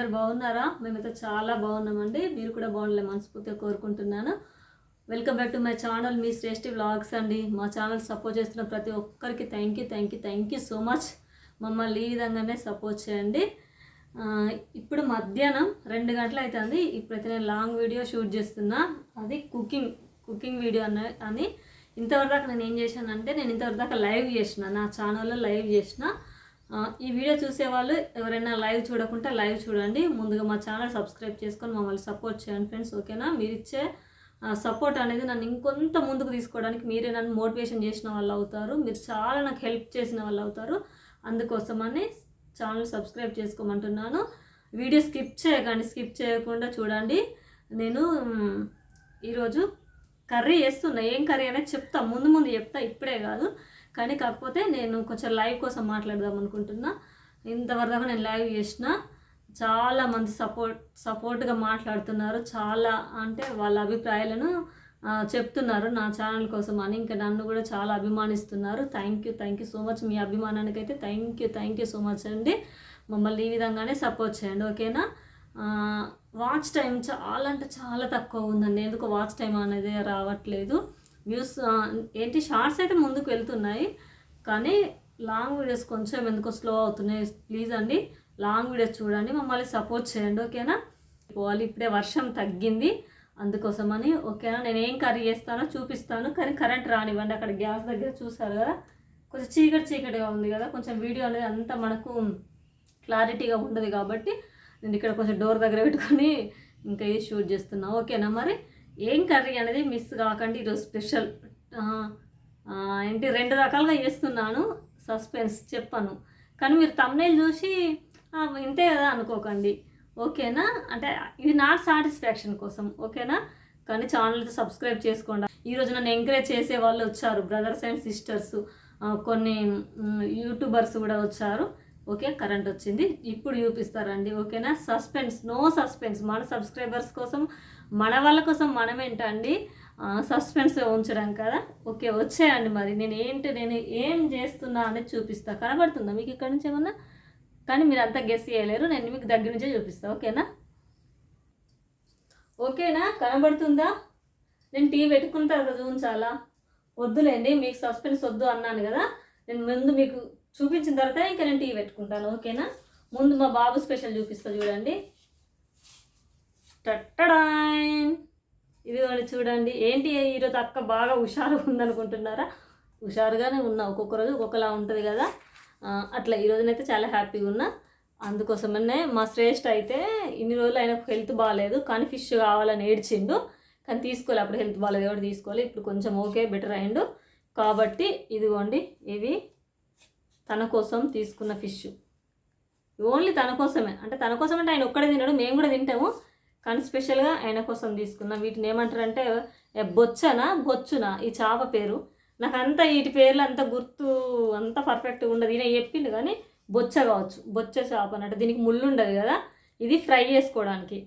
అందరు బాగున్నారా? మేమైతే చాలా బాగున్నామండి. మీరు కూడా బాగుండలే మనస్ఫూర్తిగా కోరుకుంటున్నాను. Welcome back to my channel me Shreshti vlogs అండి. మా ఛానల్ సపోర్ట్ చేస్తున్న ప్రతి ఒక్కరికి thank you thank you thank you so much మమ్మల్ని ఈ విధంగానే సపోర్ట్ చేయండి. ఇప్పుడు మధ్యాహ్నం రెండు గంటలు అవుతుంది ఇప్పుడైతే నేను లాంగ్ వీడియో షూట్ చేస్తున్నా. అది కుకింగ్ కుకింగ్ వీడియో అన్న అని. ఇంతవరదాకా నేను ఏం చేశానంటే నేను ఇంతవరకు దాకా లైవ్ చేసిన. నా ఛానల్లో లైవ్ చేసిన. ఈ వీడియో చూసే వాళ్ళు ఎవరైనా లైవ్ చూడకుంటే లైవ్ చూడండి. ముందుగా మా ఛానల్ సబ్స్క్రైబ్ చేసుకొని మమ్మల్ని సపోర్ట్ చేయండి ఫ్రెండ్స్ ఓకేనా? మీరు ఇచ్చే సపోర్ట్ అనేది నన్ను ఇంకొంత ముందుకు తీసుకోవడానికి మీరే నన్ను మోటివేషన్ చేసిన వాళ్ళు అవుతారు. మీరు చాలా నాకు హెల్ప్ చేసిన వాళ్ళు అవుతారు. అందుకోసమని ఛానల్ సబ్స్క్రైబ్ చేసుకోమంటున్నాను. వీడియో స్కిప్ చేయకండి స్కిప్ చేయకుండా చూడండి. నేను ఈరోజు కర్రీ చేస్తున్నా. ఏం కర్రీ అనేది చెప్తా. ముందు ముందు చెప్తా. ఇప్పుడే కాదు. కానీ కాకపోతే నేను కొంచెం లైవ్ కోసం మాట్లాడదాం అనుకుంటున్నా. ఇంతవరకు నేను లైవ్ చేసిన. చాలా మంది సపోర్ట్ సపోర్ట్గా మాట్లాడుతున్నారు. చాలా అంటే వాళ్ళ అభిప్రాయాలను చెప్తున్నారు నా ఛానల్ కోసం అని. ఇంకా నన్ను కూడా చాలా అభిమానిస్తున్నారు. Thank you thank you so much మీ అభిమానానికి అయితే thank you thank you so much అండి. మమ్మల్ని ఈ విధంగానే సపోర్ట్ చేయండి ఓకేనా? వాచ్ టైం చాలా అంటే చాలా తక్కువ ఉందండి. ఎందుకు వాచ్ టైం అనేది రావట్లేదు. వ్యూస్ ఏంటి షార్ట్స్ అయితే ముందుకు వెళ్తున్నాయి కానీ లాంగ్ వీడియోస్ కొంచెం ఎందుకో స్లో అవుతున్నాయి. ప్లీజ్ అండి లాంగ్ వీడియోస్ చూడండి మమ్మల్ని సపోర్ట్ చేయండి ఓకేనా? పోవాలి ఇప్పుడే వర్షం తగ్గింది అందుకోసమని ఓకేనా? నేను ఏం కర్రీ చేస్తానో చూపిస్తాను కానీ కరెంట్ రానివ్వండి అక్కడ గ్యాస్ దగ్గర చూసారు కదా? కొంచెం చీకటి చీకటిగా ఉంది కదా కొంచెం వీడియో అనేది అంతా మనకు క్లారిటీగా ఉండదు కాబట్టి నేను ఇక్కడ కొంచెం డోర్ దగ్గర పెట్టుకొని ఇంకా ఇది షూట్ చేస్తున్నా ఓకేనా మరి? ఏం కర్రీ అనేది మిస్ కాకండి. ఈరోజు స్పెషల్ ఏంటి రెండు రకాలుగా చేస్తున్నాను. సస్పెన్స్ చెప్పాను. కానీ మీరు తమ్నేలు చూసి ఇంతే కదా అనుకోకండి. ఓకేనా? అంటే ఇది నా సాటిస్ఫాక్షన్ కోసం. ఓకేనా? కానీ ఛానల్ సబ్స్క్రైబ్ చేసుకోండి. ఈరోజు నన్ను ఎంకరేజ్ చేసే వాళ్ళు వచ్చారు. బ్రదర్స్ అండ్ సిస్టర్స్ కొన్ని యూట్యూబర్స్ కూడా వచ్చారు. ఓకే కరెంట్ వచ్చింది. ఇప్పుడు చూపిస్తారండి. ఓకేనా? సస్పెన్స్ నో సస్పెన్స్ మన సబ్స్క్రైబర్స్ కోసం మన వాళ్ళ కోసం మనమేంటండి? సస్పెన్స్ ఉంచడం కదా? ఓకే వచ్చేయండి మరి. నేను ఏంటి నేను ఏం చేస్తున్నా అనేది చూపిస్తా. కనబడుతుందా? మీకు ఇక్కడ నుంచి ఏమన్నా? కానీ మీరు అంతా గెస్ చేయలేరు. నేను మీకు దగ్గర నుంచే చూపిస్తా. ఓకేనా? ఓకేనా? కనబడుతుందా? నేను టీ పెట్టుకుంటా కదా చూపించాలా? వద్దులేండి మీకు సస్పెన్స్ వద్దు అన్నాను కదా. నేను ముందు మీకు చూపించిన తర్వాత ఇంకా నేను టీ పెట్టుకుంటాను. ఓకేనా? ముందు మా బాబు స్పెషల్ చూపిస్తా చూడండి. టట్టడాయ్. ఇదిగోండి చూడండి. ఏంటి ఈరోజు అక్క బాగా హుషారుగా ఉందనుకుంటున్నారా? హుషారుగానే ఉన్నా. ఒక్కొక్క రోజు ఒక్కొక్కలా ఉంటుంది కదా. అట్లా ఈ రోజునైతే చాలా హ్యాపీగా ఉన్నా. అందుకోసమనే మా శ్రేష్ఠ అయితే ఇన్ని రోజులు ఆయనకు హెల్త్ బాగాలేదు కానీ ఫిష్ కావాలని ఏడ్చిండు. కానీ తీసుకోలే. అప్పుడు హెల్త్ బాగాలేదు ఎవరు తీసుకోవాలి ఇప్పుడు కొంచెం ఓకే బెటర్ అయిండు. కాబట్టి ఇదిగోండి. ఇవి తన కోసం తీసుకున్న ఫిష్. ఓన్లీ తన కోసమే. అంటే తన కోసం అంటే ఆయన ఒక్కడే తినడు. మేము కూడా తింటాము. కానీ స్పెషల్గా ఆయన కోసం తీసుకున్నాం. వీటిని ఏమంటారంటే బొచ్చనా బొచ్చున? ఈ చాప పేరు. నాకు అంత వీటి పేర్లు అంత గుర్తు అంత పర్ఫెక్ట్గా ఉండదు. ఈయన చెప్పిండు కానీ బొచ్చ కావచ్చు. బొచ్చ చేప అన్నట్టు. దీనికి ముళ్ళు ఉండదు కదా. ఇది ఫ్రై చేసుకోవడానికి.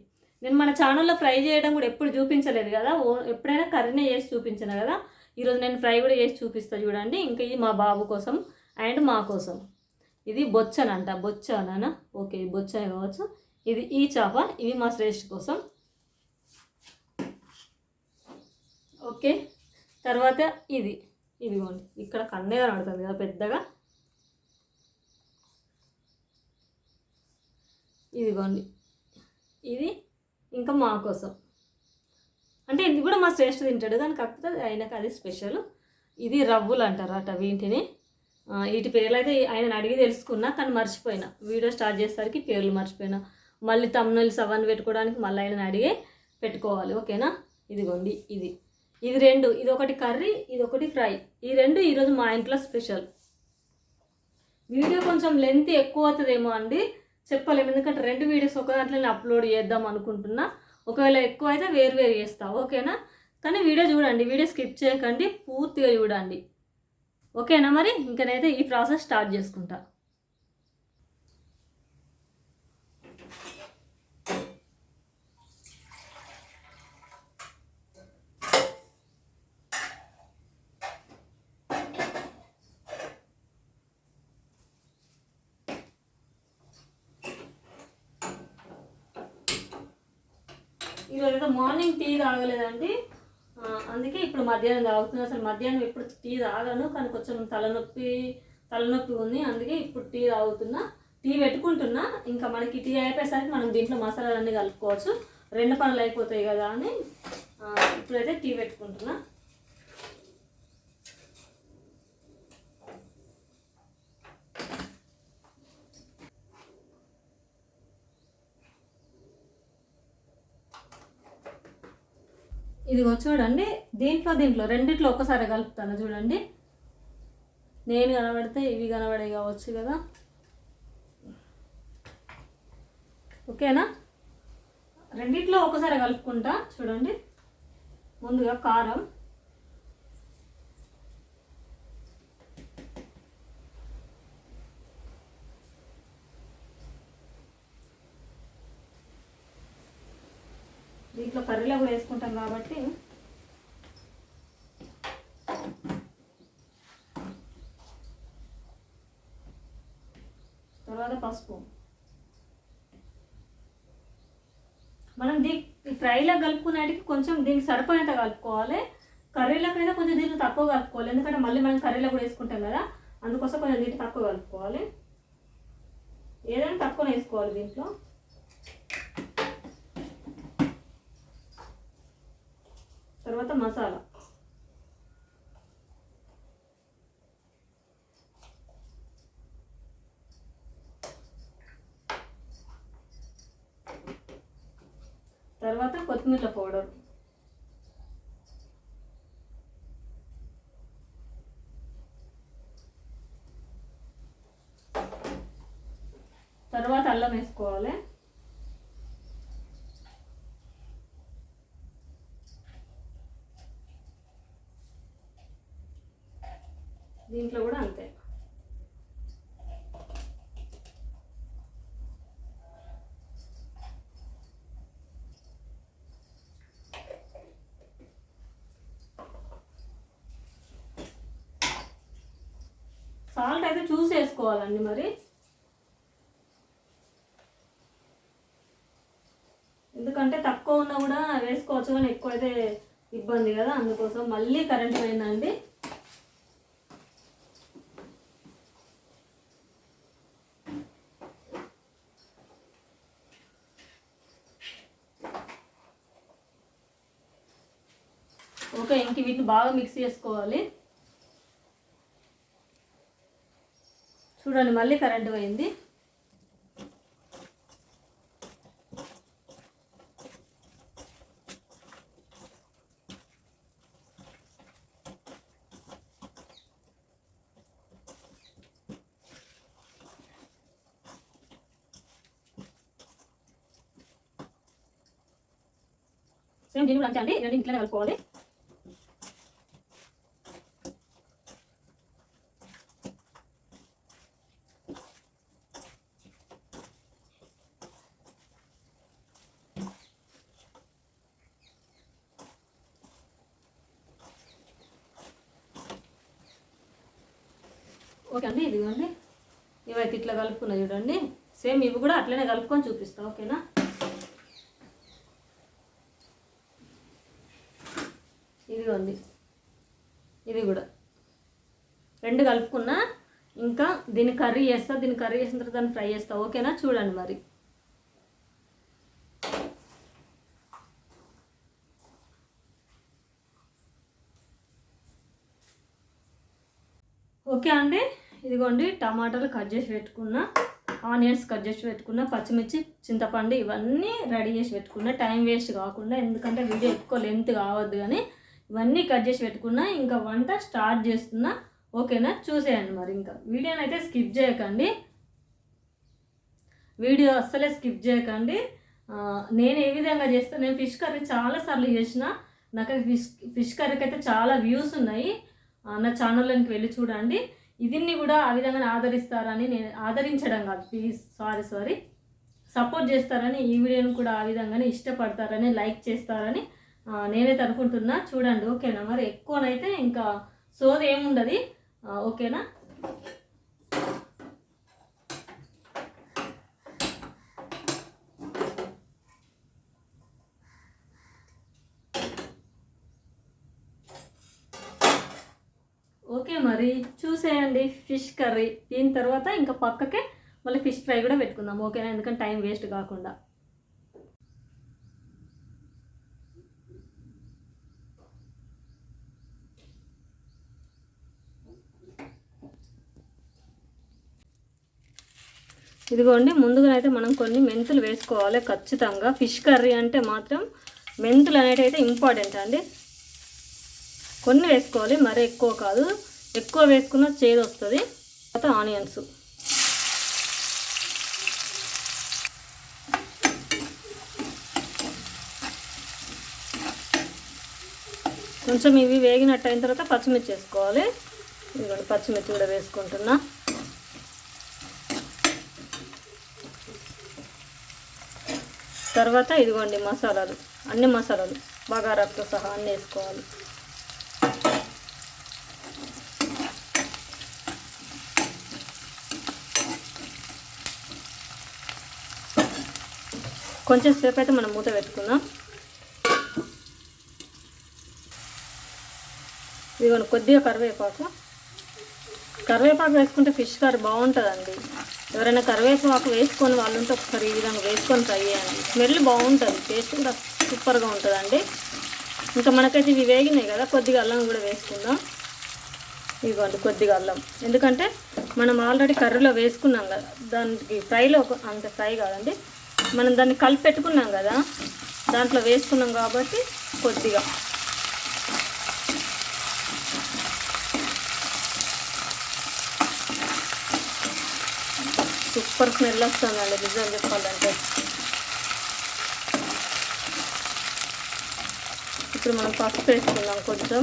నేను మన ఛానల్లో ఫ్రై చేయడం కూడా ఎప్పుడు చూపించలేదు కదా. ఓ ఎప్పుడైనా కర్రీనే చేసి చూపించాను కదా. ఈరోజు నేను ఫ్రై కూడా చేసి చూపిస్తా చూడండి. ఇంకా ఇది మా బాబు కోసం అండ్ మా కోసం. ఇది బొచ్చనంట. బొచ్చనా ఓకే బొచ్చనే కావచ్చు. ఇది ఈ చేప ఇవి మా శ్రేష్ఠ కోసం. ఓకే తర్వాత ఇది. ఇదిగోండి ఇక్కడ కన్నే కనబడుతుంది కదా పెద్దగా. ఇదిగోండి ఇది ఇంకా మా కోసం. అంటే ఇది కూడా మా శ్రేష్ఠ తింటాడు కానీ కాకపోతే ఆయనకు అది స్పెషల్. ఇది రవ్వులు అంటారు అట వీటిని వీటి పేర్లు అయితే ఆయన అడిగి తెలుసుకున్నా కానీ మర్చిపోయినా. వీడియో స్టార్ట్ చేసేసరికి పేర్లు మర్చిపోయినా. మళ్ళీ తమ్నల్స్ అవన్నీ పెట్టుకోవడానికి మళ్ళీ ఆయన అడిగే పెట్టుకోవాలి ఓకేనా? ఇదిగోండి ఇది. ఇది రెండు ఇది ఒకటి కర్రీ ఇది ఒకటి ఫ్రై. ఈ రెండు ఈరోజు మా ఇంట్లో స్పెషల్. వీడియో కొంచెం లెంత్ ఎక్కువ అవుతుందేమో అండి. చెప్పలేము ఎందుకంటే రెండు వీడియోస్ ఒక దాంట్లోనే అప్లోడ్ చేద్దాం అనుకుంటున్నా. ఒకవేళ ఎక్కువ అయితే వేరు వేరు చేస్తా ఓకేనా? కానీ వీడియో చూడండి వీడియో స్కిప్ చేయకండి పూర్తిగా చూడండి. ఓకేనా మరి? ఇంకనైతే ఈ ప్రాసెస్ స్టార్ట్ చేసుకుంటా ఈరోజు అయితే మార్నింగ్ టీ తాగలేదండి. అందుకే ఇప్పుడు మధ్యాహ్నం తాగుతున్నా. అసలు మధ్యాహ్నం ఎప్పుడు టీ తాగాను కానీ కొంచెం తలనొప్పి తలనొప్పి ఉంది. అందుకే ఇప్పుడు టీ తాగుతున్నా. టీ పెట్టుకుంటున్నా. ఇంకా మనకి టీ అయిపోయేసరికి మనం దీంట్లో మసాలాలన్నీ కలుపుకోవచ్చు. రెండు పనులు అయిపోతాయి కదా అని ఇప్పుడైతే టీ పెట్టుకుంటున్నా. ఇదిగో చూడండి దీంట్లో దీంట్లో రెండిట్లో ఒకసారి కలుపుతాను చూడండి. నేను కనబడితే ఇవి కనబడే కావచ్చు కదా. ఓకేనా? రెండిట్లో ఒకసారి కలుపుకుంటా చూడండి. ముందుగా కారం. దీంట్లో కర్రీలో కూడా వేసుకుంటాం కాబట్టి తర్వాత పసుపు. మనం దీ ఫ్రైలో కలుపుకునేటికి కొంచెం దీనికి సరిపోయేంత కలుపుకోవాలి. కర్రీలకైనా కొంచెం దీనికి తక్కువ కలుపుకోవాలి. ఎందుకంటే మళ్ళీ మనం కర్రీలో కూడా వేసుకుంటాం కదా అందుకోసం కొంచెం దీంట్లో తక్కువ కలుపుకోవాలి. ఏదైనా తక్కువ వేసుకోవాలి దీంట్లో. తర్వాత మసాలా. తర్వాత కొత్తిమీర పౌడర్. తర్వాత అల్లం వేసుకోవాలి దీంట్లో కూడా అంతే సాల్ట్ అయితే చూసేసుకోవాలండి మరి. ఎందుకంటే తక్కువ ఉన్నా కూడా వేసుకోవచ్చు కానీ ఎక్కువ అయితే ఇబ్బంది కదా అందుకోసం మళ్ళీ కరెంట్ పోయిందండి. ఓకే ఇంక వీటిని బాగా మిక్స్ చేసుకోవాలి. చూడండి మళ్ళీ కరెంట్ పోయింది. సేమ్ దీన్ని కూడా అంతే అండి? రెండు ఇంట్లోనే కలుపుకోవాలి. ఓకే అండి ఇదిగోండి ఇవైతే ఇట్లా కలుపుకున్నా చూడండి. సేమ్ ఇవి కూడా అట్లనే కలుపుకొని చూపిస్తా ఓకేనా? ఇదిగోండి. ఇది కూడా. రెండు కలుపుకున్నా ఇంకా దీన్ని కర్రీ చేస్తా దీన్ని కర్రీ చేసిన తర్వాత దాన్ని ఫ్రై చేస్తా ఓకేనా? చూడండి మరి. ఓకే అండి? ఇదిగోండి టమాటాలు కట్ చేసి పెట్టుకున్న ఆనియన్స్ కట్ చేసి పెట్టుకున్న పచ్చిమిర్చి చింతపండు ఇవన్నీ రెడీ చేసి పెట్టుకున్న. టైం వేస్ట్ కాకుండా ఎందుకంటే వీడియో ఎక్కువ లెంత్ కావద్దు కానీ ఇవన్నీ కట్ చేసి పెట్టుకున్నా ఇంకా వంట స్టార్ట్ చేస్తున్నా. ఓకేనా? చూసేయండి మరి ఇంకా. వీడియోని అయితే స్కిప్ చేయకండి. వీడియో అస్సలే స్కిప్ చేయకండి. నేను ఏ విధంగా చేస్తాను నేను ఫిష్ కర్రీ చాలాసార్లు చేసిన నాకు ఫిష్ ఫిష్ కర్రీకి అయితే చాలా వ్యూస్ ఉన్నాయి. నా ఛానల్లోకి వెళ్ళి చూడండి. ఇదిన్ని కూడా ఆ విధంగా ఆదరిస్తారని నేను ఆదరించడం కాదు. ప్లీజ్ సారీ సారీ సపోర్ట్ చేస్తారని ఈ వీడియోని కూడా ఆ విధంగానే ఇష్టపడతారని లైక్ చేస్తారని నేనైతే అనుకుంటున్నా చూడండి ఓకేనా? మరి ఎక్కువనైతే ఇంకా సోది ఏముండదు? ఓకేనా? కర్రీ చూసేయండి ఫిష్ కర్రీ. దీని తర్వాత ఇంకా పక్కకే మళ్ళీ ఫిష్ ఫ్రై కూడా పెట్టుకుందాం ఓకేనా? ఎందుకంటే టైం వేస్ట్ కాకుండా. ఇదిగోండి ముందుగా అయితే మనం కొన్ని మెంతులు వేసుకోవాలి ఖచ్చితంగా. ఫిష్ కర్రీ అంటే మాత్రం మెంతులు అనేవి అయితే ఇంపార్టెంట్ అండి. కొన్ని వేసుకోవాలి మరీ ఎక్కువ కాదు. ఎక్కువ వేసుకున్న చేదు వస్తుంది. తర్వాత ఆనియన్స్. కొంచెం ఇవి వేగినట్టు అయిన తర్వాత పచ్చిమిర్చి వేసుకోవాలి. ఇదిగోండి పచ్చిమిర్చి కూడా వేసుకుంటున్నా. తర్వాత ఇదిగోండి మసాలాలు. అన్ని మసాలాలు. బగారాతో సహా అన్నీ వేసుకోవాలి. కొంచెం సేపు అయితే మనం మూత పెట్టుకుందాం. ఇదిగోండి కొద్దిగా కరివేపాకు. కరివేపాకు వేసుకుంటే ఫిష్ కర్రీ బాగుంటుందండి. ఎవరైనా కరివేపాకు వేసుకొని వాళ్ళు ఉంటే ఒకసారి ఈ విధంగా వేసుకొని ట్రై చేయండి. స్మెల్ బాగుంటుంది టేస్ట్ కూడా సూపర్గా ఉంటుందండి. ఇంకా మనకైతే ఇవి వేగినాయి కదా కొద్దిగా అల్లం కూడా వేసుకుందాం. ఇదిగోండి కొద్దిగా అల్లం. ఎందుకంటే మనం ఆల్రెడీ కర్రీలో వేసుకున్నాం కదా దానికి ఫ్రైలో ఒక- అంత ఫ్రై కాదండి. మనం దాన్ని కలిపి పెట్టుకున్నాం కదా దాంట్లో వేసుకున్నాం కాబట్టి కొద్దిగా. సూపర్ స్మెల్ వస్తుందండి నిజం చెప్పాలంటే. ఇప్పుడు మనం పసుపు వేసుకుందాం కొంచెం.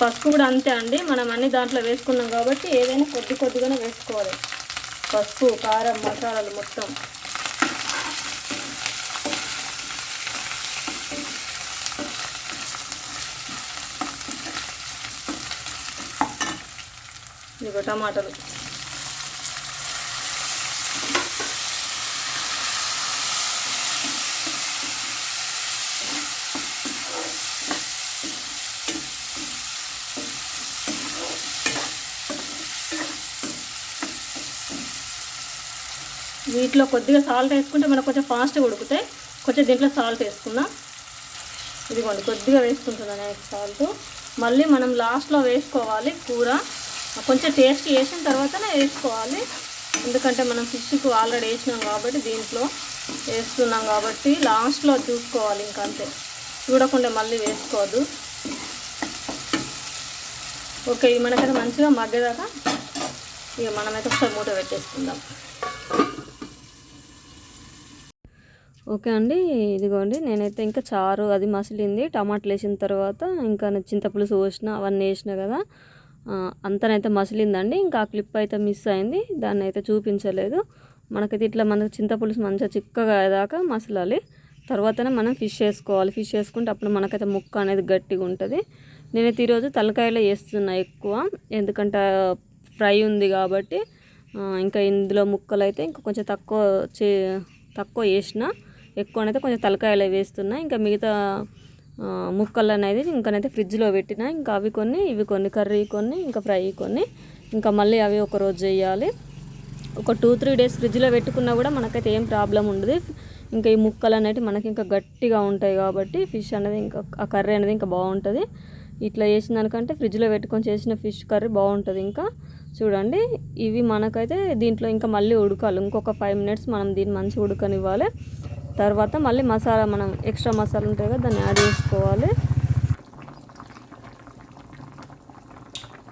పసుపు కూడా అంతే అండి మనం అన్ని దాంట్లో వేసుకున్నాం కాబట్టి ఏదైనా కొద్ది కొద్దిగానే వేసుకోవాలి. పసుపు కారం మసాలాలు మొత్తం. ఇదిగో టమాటాలు. వీటిలో కొద్దిగా సాల్ట్ వేసుకుంటే మనకు కొంచెం ఫాస్ట్గా ఉడుకుతాయి. కొంచెం దీంట్లో సాల్ట్ వేసుకుందాం. ఇదిగోండి కొద్దిగా వేసుకుంటున్నాను సాల్ట్. మళ్ళీ మనం లాస్ట్లో వేసుకోవాలి కూర. కొంచెం టేస్ట్ వేసిన తర్వాతనే వేసుకోవాలి. ఎందుకంటే మనం ఫిష్కు ఆల్రెడీ వేసినాం కాబట్టి దీంట్లో వేస్తున్నాం కాబట్టి లాస్ట్లో చూసుకోవాలి ఇంకంతే. చూడకుండా మళ్ళీ వేసుకోవద్దు ఓకే ఇవి మనకైతే మంచిగా మగ్గేదాకా ఇక మనమైతే ఒకసారి మూట పెట్టేసుకుందాం. ఓకే అండి ఇదిగోండి నేనైతే ఇంకా చారు అది మసిలింది. టమాటాలు వేసిన తర్వాత ఇంకా చింతపులుసు పోసిన అవన్నీ వేసిన కదా. అంతనైతే మసిలిందండి. ఇంకా ఆ క్లిప్ అయితే మిస్ అయింది. దాన్ని అయితే చూపించలేదు. మనకైతే ఇట్లా మనకు చింతపులుసు మంచిగా చిక్కగా అయ్యేదాకా మసలాలి. తర్వాతనే మనం ఫిష్ వేసుకోవాలి ఫిష్ వేసుకుంటే అప్పుడు మనకైతే ముక్క అనేది గట్టిగా ఉంటుంది. నేనైతే ఈరోజు తలకాయలో వేస్తున్నా ఎక్కువ. ఎందుకంటే ఫ్రై ఉంది కాబట్టి ఇంకా ఇందులో ముక్కలు అయితే ఇంకా కొంచెం తక్కువ చే తక్కువ వేసిన ఎక్కువనైతే కొంచెం తలకాయలు వేస్తున్నా. ఇంకా మిగతా ముక్కలు అనేది ఇంకనైతే ఫ్రిడ్జ్లో పెట్టిన. ఇంకా అవి కొన్ని ఇవి కొన్ని కర్రీ కొన్ని ఇంకా ఫ్రై కొన్ని. ఇంకా మళ్ళీ అవి ఒక రోజు చేయాలి. ఒక టూ త్రీ డేస్ ఫ్రిడ్జ్లో పెట్టుకున్నా కూడా మనకైతే ఏం ప్రాబ్లం ఉండదు. ఇంకా ఈ ముక్కలు అనేవి మనకి ఇంకా గట్టిగా ఉంటాయి కాబట్టి ఫిష్ అనేది ఇంకా ఆ కర్రీ అనేది ఇంకా బాగుంటుంది. ఇట్లా చేసిన దానికంటే ఫ్రిడ్జ్లో పెట్టుకొని చేసిన ఫిష్ కర్రీ బాగుంటుంది ఇంకా. చూడండి ఇవి మనకైతే దీంట్లో ఇంకా మళ్ళీ ఉడకాలి. ఇంకొక ఫైవ్ మినిట్స్ మనం దీన్ని మంచిగా ఉడకనివ్వాలి. తర్వాత మళ్ళీ మసాలా మనం ఎక్స్ట్రా మసాలా ఉంటాయి కదా దాన్ని యాడ్ చేసుకోవాలి.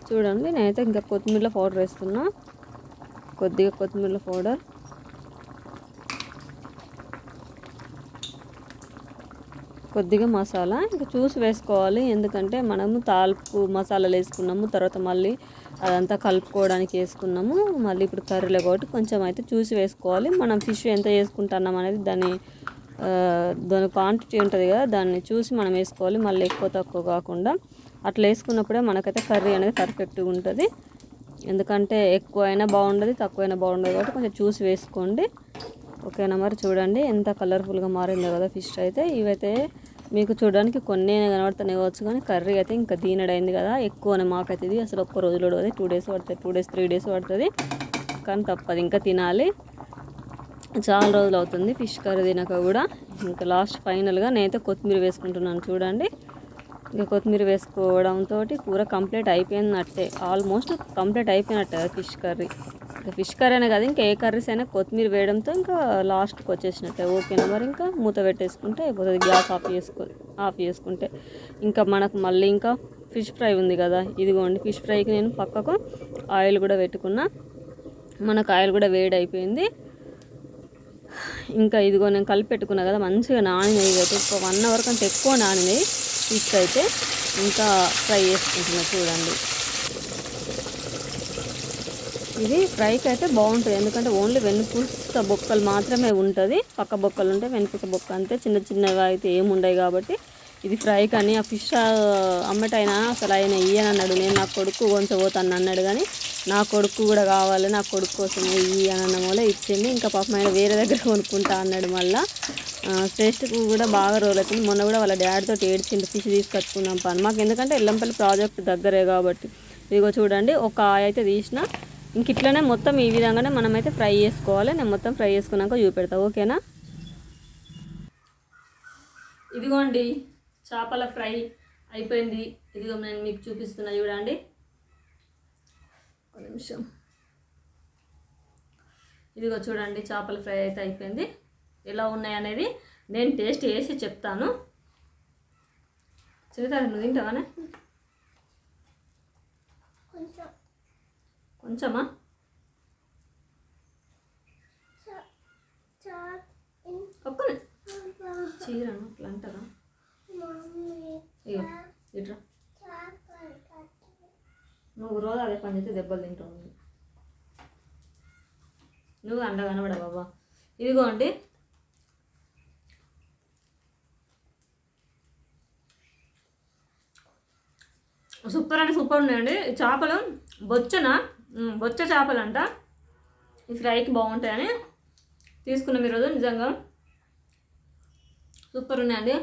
చూడండి నేనైతే ఇంకా కొత్తిమీర పౌడర్ వేస్తున్నా. కొద్దిగా కొత్తిమీర పౌడర్. కొద్దిగా మసాలా. ఇంకా చూసి వేసుకోవాలి. ఎందుకంటే మనము తాల్పు మసాలాలు వేసుకున్నాము. తర్వాత మళ్ళీ అదంతా కలుపుకోవడానికి వేసుకున్నాము. మళ్ళీ ఇప్పుడు కర్రీలో కాబట్టి కొంచెం అయితే చూసి వేసుకోవాలి. మనం ఫిష్ ఎంత వేసుకుంటున్నాం అనేది దాని దాని క్వాంటిటీ ఉంటుంది కదా దాన్ని చూసి మనం వేసుకోవాలి. మళ్ళీ ఎక్కువ తక్కువ కాకుండా. అట్లా వేసుకున్నప్పుడే మనకైతే కర్రీ అనేది పర్ఫెక్ట్గా ఉంటుంది. ఎందుకంటే ఎక్కువ అయినా బాగుండదు తక్కువ అయినా బాగుండదు కాబట్టి కొంచెం చూసి వేసుకోండి. ఓకేనా మరి చూడండి ఎంత కలర్ఫుల్గా మారిందో కదా ఫిష్ అయితే. ఇవైతే మీకు చూడడానికి కొన్ని కనబడుతున్నాయి కావచ్చు కానీ కర్రీ అయితే ఇంకా దీనడైంది కదా. ఎక్కువనే మాకైతే ఇది అసలు ఒక్క రోజులో పడుతుంది టూ డేస్ పడుతుంది టూ డేస్ త్రీ డేస్ పడుతుంది. కానీ తప్పదు. ఇంకా తినాలి. చాలా రోజులు అవుతుంది ఫిష్ కర్రీ తినక కూడా. ఇంకా లాస్ట్ ఫైనల్గా నేనైతే కొత్తిమీర వేసుకుంటున్నాను. చూడండి. ఇంకా కొత్తిమీర వేసుకోవడంతో కూర కంప్లీట్ అయిపోయిందట్టే ఆల్మోస్ట్ కంప్లీట్ అయిపోయినట్టే ఫిష్ కర్రీ ఇంకా ఫిష్ కర్రీ అనే కదా ఇంకా ఏ కర్రీస్ అయినా కొత్తిమీర వేయడంతో ఇంకా లాస్ట్కి వచ్చేసినట్టే. ఓకేనా మరి ఇంకా మూత పెట్టేసుకుంటే అయిపోతుంది. గ్యాస్ ఆఫ్ చేసుకో ఆఫ్ చేసుకుంటే. ఇంకా మనకు మళ్ళీ ఇంకా ఫిష్ ఫ్రై ఉంది కదా ఇదిగోండి ఫిష్ ఫ్రైకి నేను పక్కకు ఆయిల్ కూడా పెట్టుకున్నా. మనకు ఆయిల్ కూడా వేడి అయిపోయింది. ఇంకా ఇదిగో నేను కలిపి పెట్టుకున్నా కదా మంచిగా నానినాయి అయితే. ఒక వన్ అవర్ కంటే ఎక్కువ నానినాయి. ఫిష్ అయితే ఇంకా ఫ్రై చేసుకుంటున్నా చూడండి. ఇది ఫ్రైకి అయితే బాగుంటుంది ఎందుకంటే ఓన్లీ వెన్నుపూస బొక్కలు మాత్రమే ఉంటుంది. పక్క బొక్కలు ఉంటాయి వెన్నుపూస బొక్క అంతే. చిన్న చిన్నగా అయితే ఏముండవు కాబట్టి ఇది ఫ్రై కానీ ఆ ఫిష్ అమ్మటైనా అసలు ఆయన ఇయ్యనన్నాడు. నేను నా కొడుకు కొంచెం పోతాను అన్నాడు కానీ నా కొడుకు కూడా కావాలి నా కొడుకు కోసం ఇయ్యి అని అన్న వల్ల ఇచ్చింది ఇంకా పాపం ఆయన వేరే దగ్గర కొనుక్కుంటా అన్నాడు మళ్ళా. ఆ, శ్రేష్ఠకు కూడా బాగా రోజులు మొన్న కూడా వాళ్ళ డాడీతో ఏడ్చింది ఫిష్ తీసుకొచ్చుకున్నాం పని. మాకు ఎందుకంటే ఎల్లంపల్లి ప్రాజెక్ట్ దగ్గరే కాబట్టి. ఇదిగో చూడండి ఒక ఆయ అయితే తీసిన. ఇంక ఇట్లనే మొత్తం ఈ విధంగానే మనమైతే ఫ్రై చేసుకోవాలి. నేను మొత్తం ఫ్రై చేసుకున్నాక చూపెడతా. ఓకేనా? ఇదిగోండి చేపల ఫ్రై అయిపోయింది. ఇదిగో నేను మీకు చూపిస్తున్నా చూడండి. ఒక నిమిషం. ఇదిగో చూడండి చేపల ఫ్రై అయితే అయిపోయింది. ఎలా ఉన్నాయి అనేది నేను టేస్ట్ చేసి చెప్తాను. చిన్నతారు నువ్వు తింటావానే కొంచెం. కొంచెమా? ఒక్క చీరను అట్లా అంటారా? ఇగో ఇట్రా. నువ్వు రోజు అదే పని చేస్తే దెబ్బలు తింటావు నువ్వు. అండ కనబడ బాబా. ఇదిగో అండి. సూపర్ అంటే సూపర్ ఉన్నాయండి. చేపలు బొచ్చన? బొచ్చ చేపలంట. అంట ఈ ఫ్రైకి బాగుంటాయని తీసుకున్నాం ఈరోజు నిజంగా. సూపర్ ఉన్నాయండి.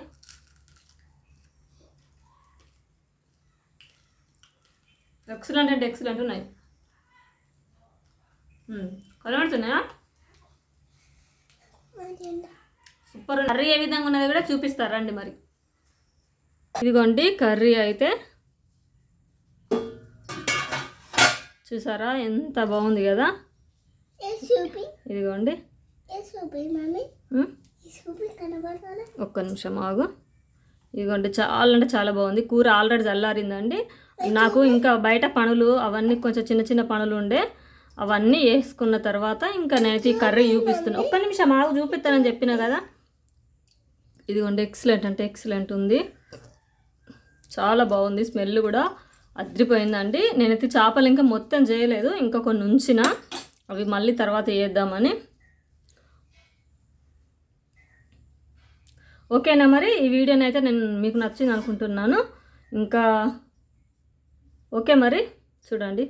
ఎక్సలెంట్ అంటే ఎక్సలెంట్ ఉన్నాయి. కనబడుతున్నాయా? సూపర్ కర్రీ ఏ విధంగా ఉన్నది కూడా చూపిస్తారండి మరి. ఇదిగోండి కర్రీ అయితే చూసారా? ఎంత బాగుంది కదా? ఇదిగోండి. ఒక్క నిమిషం ఆగు. ఇదిగోండి చాలా అంటే చాలా బాగుంది. కూర ఆల్రెడీ చల్లారిందండి. నాకు ఇంకా బయట పనులు అవన్నీ కొంచెం చిన్న చిన్న పనులు ఉండే. అవన్నీ వేసుకున్న తర్వాత ఇంకా నేను ఈ కర్రీ చూపిస్తున్నా. ఒక్క నిమిషం ఆగు చూపిస్తానని చెప్పిన కదా? ఇదిగోండి ఎక్సలెంట్ అంటే ఎక్సలెంట్ ఉంది. చాలా బాగుంది స్మెల్ కూడా. అద్రిపోయిందండి. నేనైతే చేపలు ఇంకా మొత్తం చేయలేదు. ఇంకా కొన్ని ఉంచిన. అవి మళ్ళీ తర్వాత వేద్దామని. ఓకేనా మరి? ఈ వీడియోని అయితే నేను మీకు నచ్చింది అనుకుంటున్నాను ఇంకా ఓకే మరి? చూడండి.